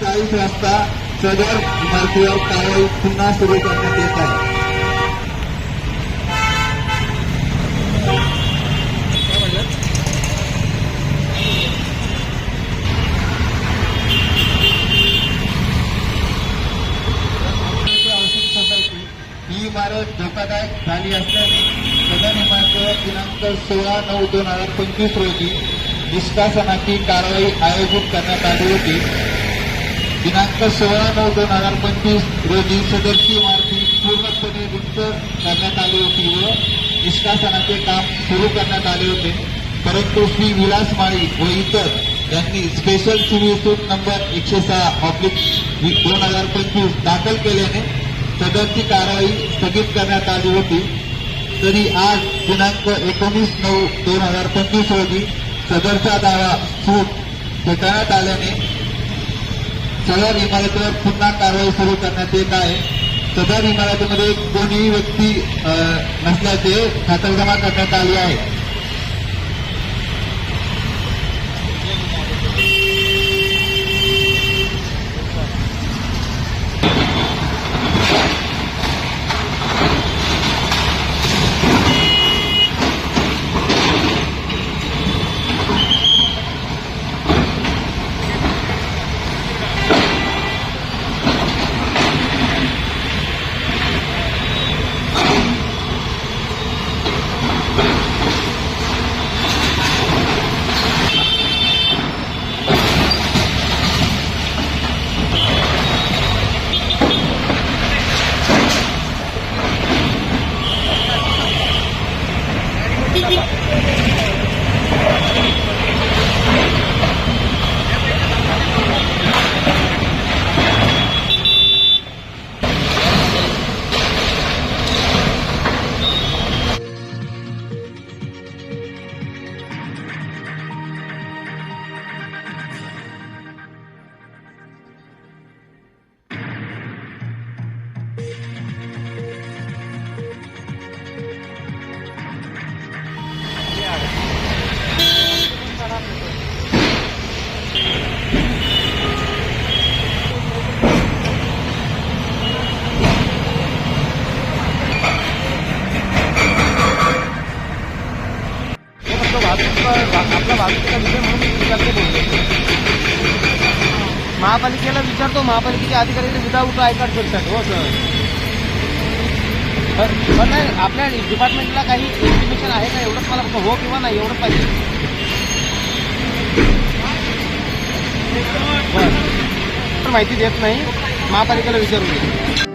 चाळीस वाजता सदर इमारतीवर कारवाई पुन्हा सुरू करण्यात येत आहे. ही इमारत धोकादायक झाली असल्याने सदर इमारतीवर दिनांक सोळा नऊ दोन हजार पंचवीस रोजी निष्कासनाची कारवाई आयोजित करण्यात आली होती. दिनांक सोळा नऊ दोन हजार पंचवीस रोजी सदरची इमारती पूर्णपणे रिक्त करण्यात आली होती व निष्कासनाचे काम सुरू करण्यात आले होते. परंतु श्री विलास माळी व इतर यांनी स्पेशल सिव्हिल सूट नंबर एकशे सहा ऑब्लिक दोन हजार पंचवीस दाखल केल्याने सदरची कारवाई स्थगित करण्यात आली होती. तरी आज दिनांक एकोणीस नऊ दोन हजार पंचवीस रोजी सदरचा दावा सूट फेटाळण्यात आल्याने सदर इमारतीवर पुन्हा कारवाई सुरू करण्यात येत आहे. सदर इमारतीमध्ये कोणीही व्यक्ती नसल्याचे खातरजमा करण्यात आली आहे. हे वाहतूक आपला वाहतुकीचा विषय म्हणून मी विचारतो बोलतो महापालिकेला विचारतो महापालिके अधिकाऱ्यांनी विदाऊट आय कार्ड फिरतात हो सर पण नाही आपल्या डिपार्टमेंटला काही इन्फॉर्मेशन आहे का? एवढंच मला फक्त हो किंवा नाही एवढंच पाहिजे. तर माहिती देत नाही. महापालिकेला विचारून